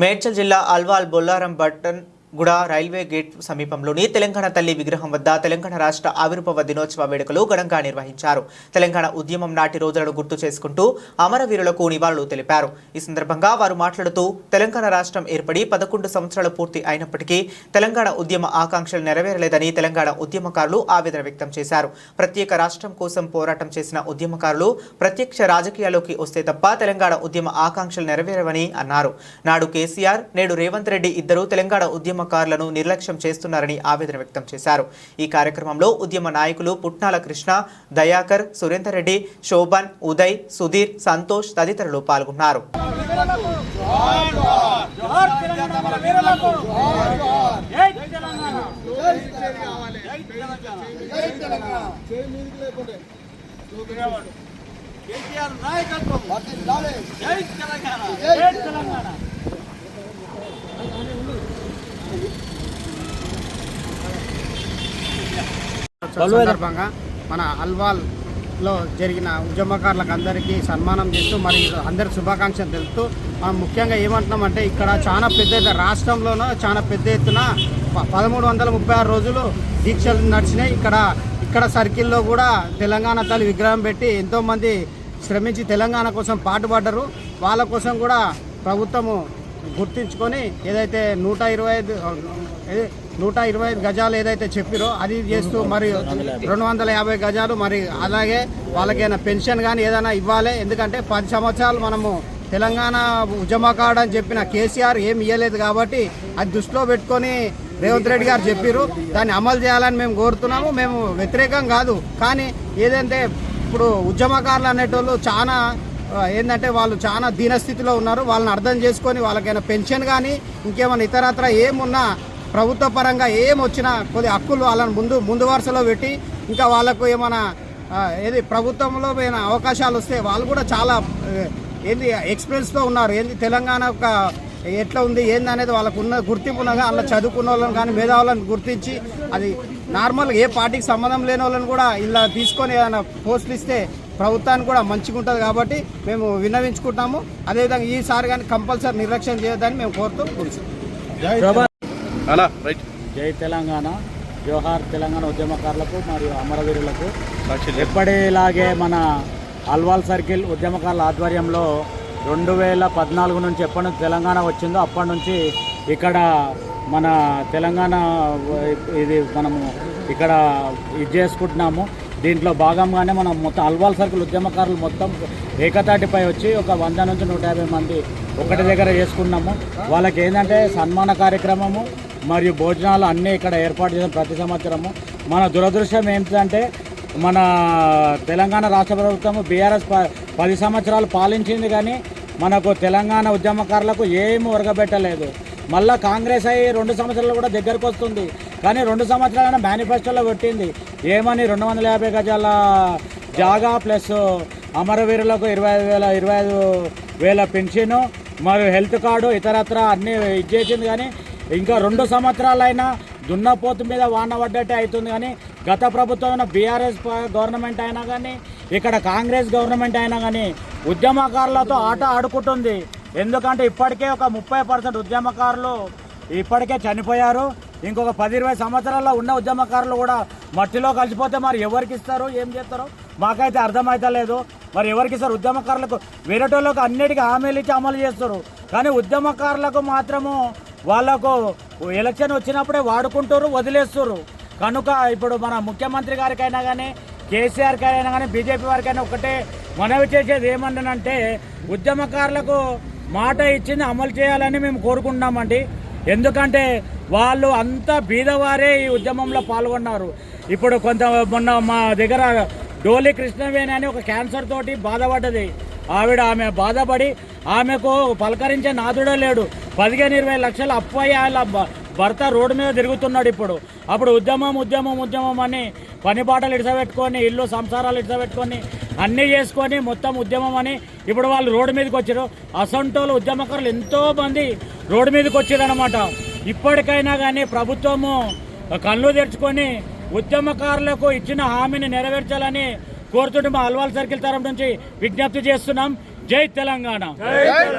మేడ్చల్ జిల్లా Alwal Bollaram Battan Guda railway gate సమీపంలోని తెలంగాణ తల్లి విగ్రహం వద్ద తెలంగాణ రాష్ట్ర ఆవిర్భావ దినోత్సవ వేడుకలు ఘనంగా నిర్వహించారు. తెలంగాణ ఉద్యమం నాటి రోజులను గుర్తు చేసుకుంటూ అమరవీరులకు నివాళులు తెలిపారు. ఈ సందర్భంగా వారు మాట్లాడుతూ తెలంగాణ రాష్ట్రం ఏర్పడి పదకొండు సంవత్సరాలు పూర్తి అయినప్పటికీ తెలంగాణ ఉద్యమ ఆకాంక్షలు నెరవేరలేదని తెలంగాణ ఉద్యమకారులు ఆవేదన వ్యక్తం చేశారు. ప్రత్యేక రాష్ట్రం కోసం పోరాటం చేసిన ఉద్యమకారులు ప్రత్యక్ష రాజకీయాల్లోకి వస్తే తప్ప తెలంగాణ ఉద్యమ ఆకాంక్షలు నెరవేరవని అన్నారు. నాడు కేసీఆర్ నేడు రేవంత్ రెడ్డి ఇద్దరు తెలంగాణ ఉద్యమకారులను నిర్లక్ష్యం చేస్తున్నారని ఆవేదన వ్యక్తం చేశారు. ఈ కార్యక్రమంలో ఉద్యమ నాయకులు పుట్నాల కృష్ణ దయాకర్ సురేందర్ రెడ్డి శోభన్ ఉదయ్ సుధీర్ సంతోష్ తదితరులు పాల్గొన్నారు. కేసీఆర్ నాయకత్వం జై తెలంగాణ. జై తెలంగాణ. సందర్భంగా మన అల్వాల్లో జరిగిన ఉద్యమకారులకు అందరికీ సన్మానం చేస్తూ మరి అందరి శుభాకాంక్షలు తెలుపుతూ మనం ముఖ్యంగా ఏమంటున్నామంటే ఇక్కడ చాలా పెద్ద ఎత్తున రాష్ట్రంలోనూ చాలా పెద్ద ఎత్తున పదమూడు వందల ముప్పై ఆరు రోజులు దీక్షలు నడిచినాయి. ఇక్కడ ఇక్కడ సర్కిల్లో కూడా తెలంగాణ తల్లి విగ్రహం పెట్టి ఎంతోమంది శ్రమించి తెలంగాణ కోసం పాటుపడ్డరు. వాళ్ళ కోసం కూడా ప్రభుత్వము గుర్తించుకొని ఏదైతే నూట ఇరవై ఐదు నూట ఇరవై ఐదు గజాలు ఏదైతే చెప్పిరో అది చేస్తూ మరి రెండు వందల యాభై గజాలు మరి అలాగే వాళ్ళకైనా పెన్షన్ కానీ ఏదైనా ఇవ్వాలి. ఎందుకంటే పది సంవత్సరాలు మనము తెలంగాణ ఉద్యమకాడని అని చెప్పిన కేసీఆర్ ఏమి ఇవ్వలేదు కాబట్టి అది దృష్టిలో పెట్టుకొని రేవంత్ రెడ్డి గారు చెప్పారు దాన్ని అమలు చేయాలని మేము కోరుతున్నాము. మేము వ్యతిరేకం కాదు. కానీ ఏదంటే ఇప్పుడు ఉద్యమకారులు అనేటోళ్ళు చాలా ఏంటంటే వాళ్ళు చాలా దీనస్థితిలో ఉన్నారు. వాళ్ళని అర్థం చేసుకొని వాళ్ళకైనా పెన్షన్ కానీ ఇంకేమైనా ఇతరత్ర ఏమున్నా ప్రభుత్వ పరంగా ఏం వచ్చినా కొద్ది హక్కులు వాళ్ళని ముందు ముందు వరుసలో పెట్టి ఇంకా వాళ్ళకు ఏమైనా ఏది ప్రభుత్వంలో ఏమైనా అవకాశాలు వస్తే వాళ్ళు కూడా చాలా ఏంది ఎక్స్పీరియన్స్తో ఉన్నారు. ఏంది తెలంగాణ ఒక ఎట్లా ఉంది ఏంది అనేది వాళ్ళకు ఉన్న గుర్తింపు ఉన్నగా అలా చదువుకున్న వాళ్ళని కానీ మేధావులను గుర్తించి అది నార్మల్గా ఏ పార్టీకి సంబంధం లేని వాళ్ళని కూడా ఇలా తీసుకొని ఏదైనా పోస్టులు ఇస్తే ప్రభుత్వానికి కూడా మంచిగా ఉంటుంది కాబట్టి మేము విన్నవించుకుంటాము. అదేవిధంగా ఈసారి కానీ కంపల్సరీ నిర్లక్ష్యం చేయొద్దని మేము కోరుతూ కూర్చున్నాం అలా రైట్. జై తెలంగాణ జోహార్ తెలంగాణ ఉద్యమకారులకు మరియు అమరవీరులకు. ఎప్పటిలాగే మన అల్వాల్ సర్కిల్ ఉద్యమకారుల ఆధ్వర్యంలో రెండు వేల పద్నాలుగు నుంచి ఎప్పటి నుంచి తెలంగాణ వచ్చిందో అప్పటి నుంచి ఇక్కడ మన తెలంగాణ ఇది మనము ఇక్కడ ఇది చేసుకుంటున్నాము. దీంట్లో భాగంగానే మనం మొత్తం అల్వాల్ సర్కిల్ ఉద్యమకారులు మొత్తం ఏకతాటిపై వచ్చి ఒక వంద నుంచి నూట యాభై మంది ఒకటి దగ్గర చేసుకున్నాము. వాళ్ళకి ఏంటంటే సన్మాన కార్యక్రమము మరియు భోజనాలు అన్నీ ఇక్కడ ఏర్పాటు చేసిన ప్రతి సంవత్సరము. మన దురదృష్టం ఏంటంటే మన తెలంగాణ రాష్ట్ర ప్రభుత్వం బీఆర్ఎస్ ప- పది సంవత్సరాలు పాలించింది కానీ మనకు తెలంగాణ ఉద్యమకారులకు ఏమి ఒరగబెట్టలేదు. మళ్ళా కాంగ్రెస్ అయ్యి రెండు సంవత్సరాలు కూడా దగ్గరకు వస్తుంది. కానీ రెండు సంవత్సరాలైనా మేనిఫెస్టోలో పెట్టింది. ఏమని రెండు వందల యాభై గజాల జాగా ప్లస్ అమరవీరులకు ఇరవై ఐదు వేల ఇరవై ఐదు వేల పెన్షను మరియు హెల్త్ కార్డు ఇతరత్ర అన్నీ ఇచ్చేసింది కానీ ఇంకా రెండు సంవత్సరాలైనా దున్నపోతు మీద వాన పడ్డట్టే అవుతుంది కానీ గత ప్రభుత్వం బీఆర్ఎస్ గవర్నమెంట్ అయినా కానీ ఇక్కడ కాంగ్రెస్ గవర్నమెంట్ అయినా కానీ ఉద్యమకారులతో ఆట ఆడుకుంటుంది. ఎందుకంటే ఇప్పటికే ఒక ముప్పై పర్సెంట్ ఉద్యమకారులు ఇప్పటికే చనిపోయారు. ఇంకొక పది ఇరవై సంవత్సరాల్లో ఉన్న ఉద్యమకారులు కూడా మట్టిలో కలిసిపోతే మరి ఎవరికి ఇస్తారు? ఏం చేస్తారు? మాకైతే అర్థమవుతలేదు మరి ఎవరికి ఇస్తారు? ఉద్యమకారులకు వేరేటోళ్ళకు అన్నిటికీ హామీలు ఇచ్చి అమలు చేస్తారు. కానీ ఉద్యమకారులకు మాత్రము వాళ్ళకు ఎలక్షన్ వచ్చినప్పుడే వాడుకుంటారు వదిలేస్తారు. కనుక ఇప్పుడు మన ముఖ్యమంత్రి గారికైనా కానీ కేసీఆర్ గారైనా కానీ బీజేపీ వారికైనా ఒకటే మనవి చేసేది ఏమన్నానంటే ఉద్యమకారులకు మాట ఇచ్చింది అమలు చేయాలని మేము కోరుకుంటున్నామండి. ఎందుకంటే వాళ్ళు అంతా బీదవారే ఈ ఉద్యమంలో పాల్గొన్నారు. ఇప్పుడు కొంత మొన్న మా దగ్గర డోలి కృష్ణవేణి అని ఒక క్యాన్సర్ తోటి బాధపడ్డది. ఆవిడ ఆమె బాధపడి ఆమెకు పలకరించే నాదుడో లేడు. పదిహేను ఇరవై లక్షలు అప్పు వాళ్ళ భర్త రోడ్డు మీద తిరుగుతున్నాడు ఇప్పుడు. అప్పుడు ఉద్యమం ఉద్యమం ఉద్యమం అని పని బాటలు ఇడిసబెట్టుకొని ఇల్లు సంసారాలు ఇడిసబెట్టుకొని అన్నీ చేసుకొని మొత్తం ఉద్యమం అని ఇప్పుడు వాళ్ళు రోడ్డు మీదకి వచ్చారు అసంటోలు ఉద్యమకారులు ఎంతోమంది రోడ్డు మీదకి వచ్చారనమాట ఇప్పటికైనా కానీ ప్రభుత్వము కళ్ళు తెరుచుకొని ఉద్యమకారులకు ఇచ్చిన హామీని నెరవేర్చాలని కోరుతుంటే మా అల్వాల్ సర్కిల్ తరఫు నుంచి విజ్ఞప్తి చేస్తున్నాం. జై తెలంగాణ.